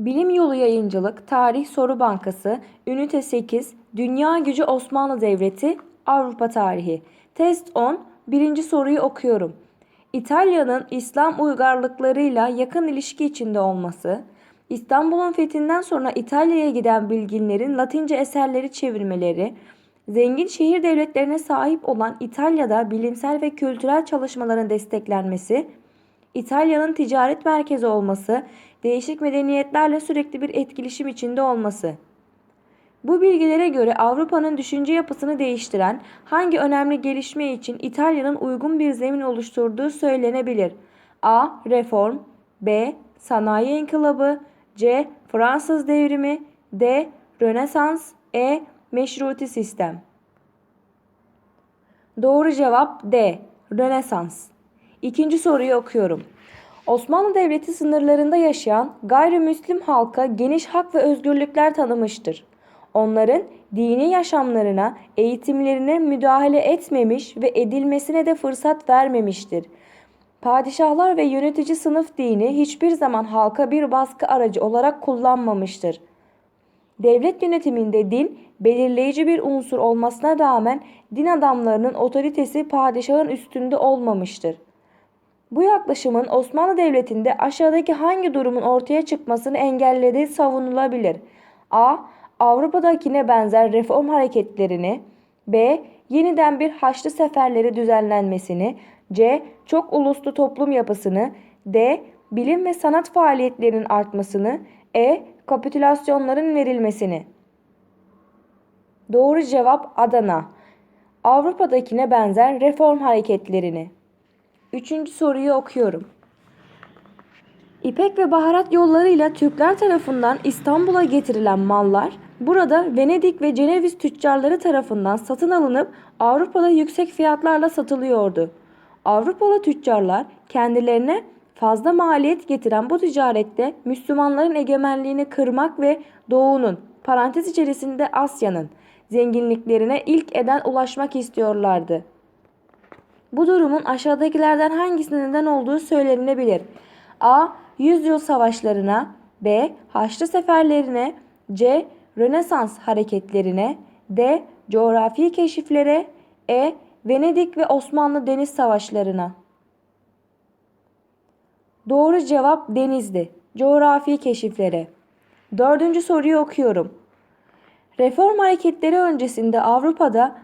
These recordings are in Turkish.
Bilim Yolu Yayıncılık Tarih Soru Bankası Ünite 8 Dünya Gücü Osmanlı Devleti Avrupa Tarihi Test 10 Birinci soruyu okuyorum. İtalya'nın İslam uygarlıklarıyla yakın ilişki içinde olması, İstanbul'un fethinden sonra İtalya'ya giden bilginlerin Latince eserleri çevirmeleri, zengin şehir devletlerine sahip olan İtalya'da bilimsel ve kültürel çalışmaların desteklenmesi, İtalya'nın ticaret merkezi olması, değişik medeniyetlerle sürekli bir etkileşim içinde olması. Bu bilgilere göre Avrupa'nın düşünce yapısını değiştiren hangi önemli gelişme için İtalya'nın uygun bir zemin oluşturduğu söylenebilir? A. Reform B. Sanayi İnkılabı C. Fransız Devrimi D. Rönesans E. Meşruti Sistem Doğru cevap D. Rönesans. İkinci soruyu okuyorum. Osmanlı Devleti sınırlarında yaşayan gayrimüslim halka geniş hak ve özgürlükler tanımıştır. Onların dini yaşamlarına, eğitimlerine müdahale etmemiş ve edilmesine de fırsat vermemiştir. Padişahlar ve yönetici sınıf dini hiçbir zaman halka bir baskı aracı olarak kullanmamıştır. Devlet yönetiminde din belirleyici bir unsur olmasına rağmen din adamlarının otoritesi padişahın üstünde olmamıştır. Bu yaklaşımın Osmanlı Devleti'nde aşağıdaki hangi durumun ortaya çıkmasını engellediği savunulabilir? A. Avrupa'dakine benzer reform hareketlerini B. Yeniden bir Haçlı seferleri düzenlenmesini C. Çok uluslu toplum yapısını D. Bilim ve sanat faaliyetlerinin artmasını E. Kapitülasyonların verilmesini Doğru cevap Adana. Avrupa'dakine benzer reform hareketlerini. Üçüncü soruyu okuyorum. İpek ve baharat yollarıyla Türkler tarafından İstanbul'a getirilen mallar burada Venedik ve Ceneviz tüccarları tarafından satın alınıp Avrupa'da yüksek fiyatlarla satılıyordu. Avrupalı tüccarlar kendilerine fazla maliyet getiren bu ticarette Müslümanların egemenliğini kırmak ve Doğu'nun parantez içerisinde Asya'nın zenginliklerine ilk eden ulaşmak istiyorlardı. Bu durumun aşağıdakilerden hangisine neden olduğu söylenebilir. A. Yüzyıl savaşlarına B. Haçlı seferlerine C. Rönesans hareketlerine D. Coğrafi keşiflere E. Venedik ve Osmanlı deniz savaşlarına. Doğru cevap denizdi. Coğrafi keşiflere. Dördüncü soruyu okuyorum. Reform hareketleri öncesinde Avrupa'da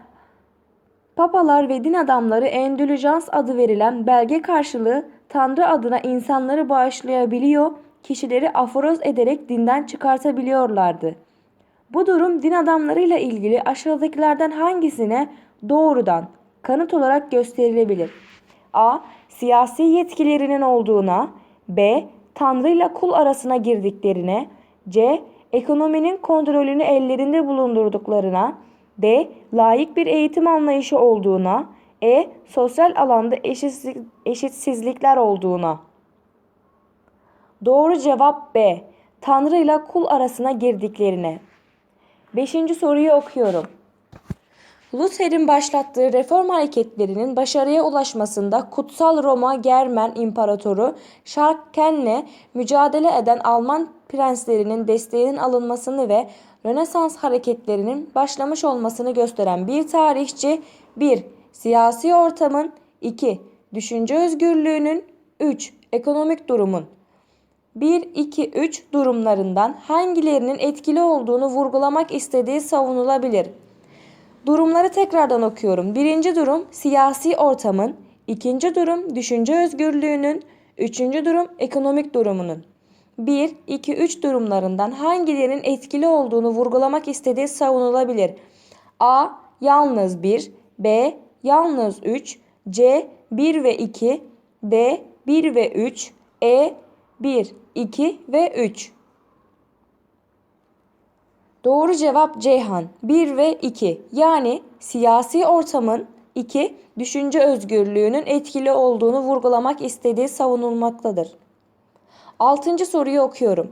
Papalar ve din adamları endülüjans adı verilen belge karşılığı Tanrı adına insanları bağışlayabiliyor, kişileri aforoz ederek dinden çıkartabiliyorlardı. Bu durum din adamlarıyla ilgili aşağıdakilerden hangisine doğrudan kanıt olarak gösterilebilir? A. Siyasi yetkilerinin olduğuna B. Tanrı ile kul arasına girdiklerine C. Ekonominin kontrolünü ellerinde bulundurduklarına D. Layık bir eğitim anlayışı olduğuna E. Sosyal alanda eşitsizlik, eşitsizlikler olduğuna Doğru cevap B. Tanrı ile kul arasına girdiklerine. Beşinci soruyu okuyorum. Luther'in başlattığı reform hareketlerinin başarıya ulaşmasında Kutsal Roma Germen İmparatoru Şarken'le mücadele eden Alman prenslerinin desteğinin alınmasını ve Rönesans hareketlerinin başlamış olmasını gösteren bir tarihçi 1. Siyasi ortamın 2. Düşünce özgürlüğünün 3. Ekonomik durumun 1, 2, 3 durumlarından hangilerinin etkili olduğunu vurgulamak istediği savunulabilir. Durumları tekrardan okuyorum. Birinci durum siyasi ortamın, ikinci durum düşünce özgürlüğünün, üçüncü durum ekonomik durumunun. 1, 2, 3 durumlarından hangilerinin etkili olduğunu vurgulamak istediği savunulabilir. A. Yalnız 1, B. Yalnız 3, C. 1 ve 2, D. 1 ve 3, E. 1, 2 ve 3. Doğru cevap Ceyhan 1 ve 2. Yani siyasi ortamın 2 düşünce özgürlüğünün etkili olduğunu vurgulamak istediği savunulmaktadır. Altıncı soruyu okuyorum.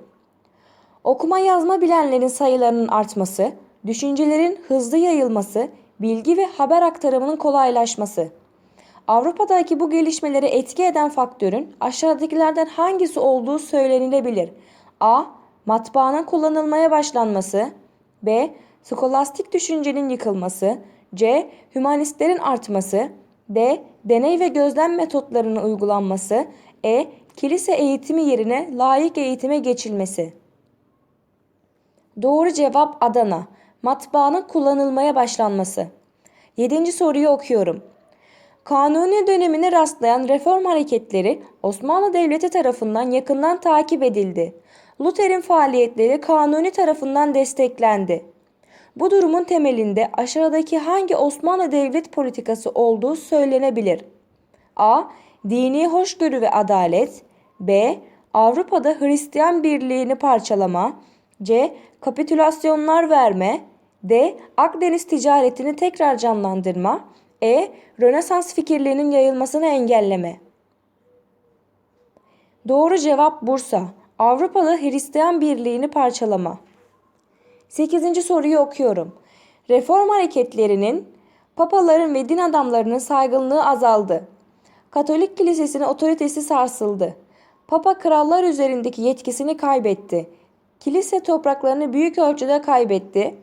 Okuma yazma bilenlerin sayılarının artması, düşüncelerin hızlı yayılması, bilgi ve haber aktarımının kolaylaşması. Avrupa'daki bu gelişmelere etki eden faktörün aşağıdakilerden hangisi olduğu söylenilebilir. A. Matbaanın kullanılmaya başlanması. B. Skolastik düşüncenin yıkılması. C. Hümanistlerin artması. D. Deney ve gözlem metotlarının uygulanması. E. Kilise eğitimi yerine laik eğitime geçilmesi. Doğru cevap Adana. Matbaanın kullanılmaya başlanması. Yedinci soruyu okuyorum. Kanuni dönemine rastlayan reform hareketleri Osmanlı Devleti tarafından yakından takip edildi. Luther'in faaliyetleri Kanuni tarafından desteklendi. Bu durumun temelinde aşağıdaki hangi Osmanlı devlet politikası olduğu söylenebilir? A. Dini hoşgörü ve adalet. B. Avrupa'da Hristiyan birliğini parçalama. C. Kapitülasyonlar verme. D. Akdeniz ticaretini tekrar canlandırma. E. Rönesans fikirlerinin yayılmasını engelleme. Doğru cevap Bursa. Avrupa'da Hristiyan birliğini parçalama. 8. soruyu okuyorum. Reform hareketlerinin papaların ve din adamlarının saygınlığı azaldı. Katolik kilisesinin otoritesi sarsıldı. Papa krallar üzerindeki yetkisini kaybetti. Kilise topraklarını büyük ölçüde kaybetti.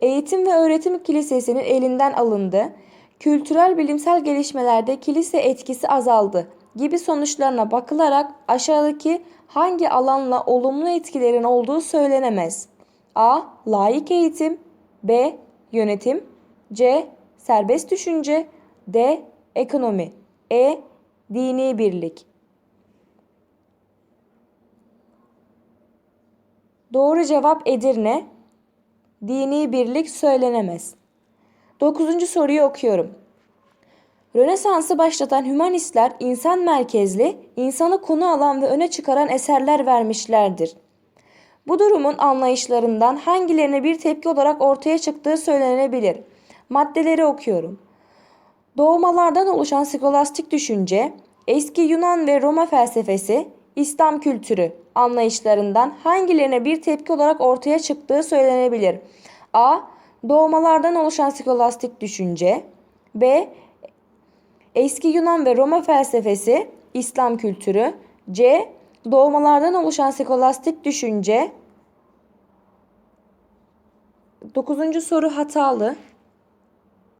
Eğitim ve öğretim kilisesinin elinden alındı. Kültürel bilimsel gelişmelerde kilise etkisi azaldı gibi sonuçlarına bakılarak aşağıdaki hangi alanla olumlu etkilerin olduğu söylenemez. A. Laik eğitim B. Yönetim C. Serbest düşünce D. Ekonomi E. Dini birlik Doğru cevap Edirne. Dini birlik söylenemez. Dokuzuncu soruyu okuyorum. Rönesans'ı başlatan hümanistler insan merkezli, insanı konu alan ve öne çıkaran eserler vermişlerdir. Bu durumun anlayışlarından hangilerine bir tepki olarak ortaya çıktığı söylenebilir. Maddeleri okuyorum. Doğmalardan oluşan skolastik düşünce, eski Yunan ve Roma felsefesi, İslam kültürü anlayışlarından hangilerine bir tepki olarak ortaya çıktığı söylenebilir. A. Doğmalardan oluşan skolastik düşünce. B. Eski Yunan ve Roma felsefesi, İslam kültürü. C. Doğmalardan oluşan skolastik düşünce. Dokuzuncu soru hatalı.